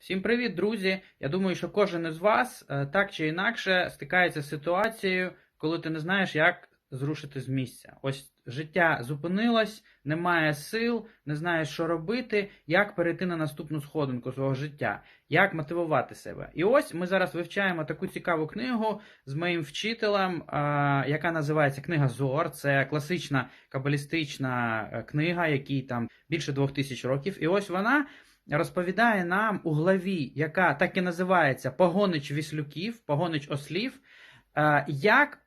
Всім привіт, друзі! Я думаю, що кожен із вас е, так чи інакше стикається з ситуацією, коли ти не знаєш, як зрушити з місця. Ось життя зупинилось, немає сил, не знаєш, що робити, як перейти на наступну сходинку свого життя, як мотивувати себе. І ось ми зараз вивчаємо таку цікаву книгу з моїм вчителем, яка називається Книга Зор. Це класична кабалістична е, книга, якій там більше двох тисяч років. І ось вона розповідає нам у главі, яка так і називається Погонич віслюків, погонич ослів, е, як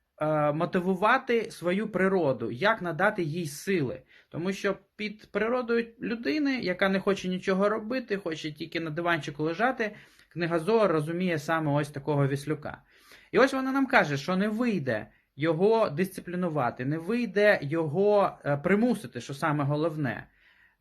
мотивувати свою природу, як надати їй сили. Тому що під природою людини, яка не хоче нічого робити, хоче тільки на диванчику лежати, книга Зоор розуміє саме ось такого віслюка. І ось вона нам каже, що не вийде його дисциплінувати, не вийде його е, примусити, що саме головне.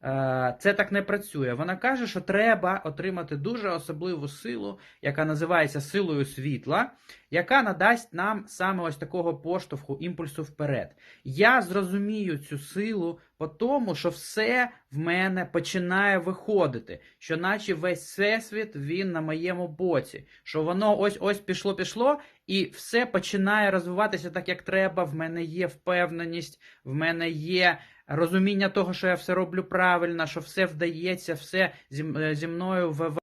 Е, Це так не працює. Вона каже, що треба отримати дуже особливу силу, яка називається силою світла, яка надасть нам саме ось такого поштовху, імпульсу вперед. Я зрозумію цю силу по тому, що все в мене починає виходити, що наче весь всесвіт він на моєму боці, що воно ось ось пішло, пішло, і все починає розвиватися так, як треба. В мене є впевненість, в мене є розуміння того, що я все роблю правильно, що все вдається, все зі, е, мною в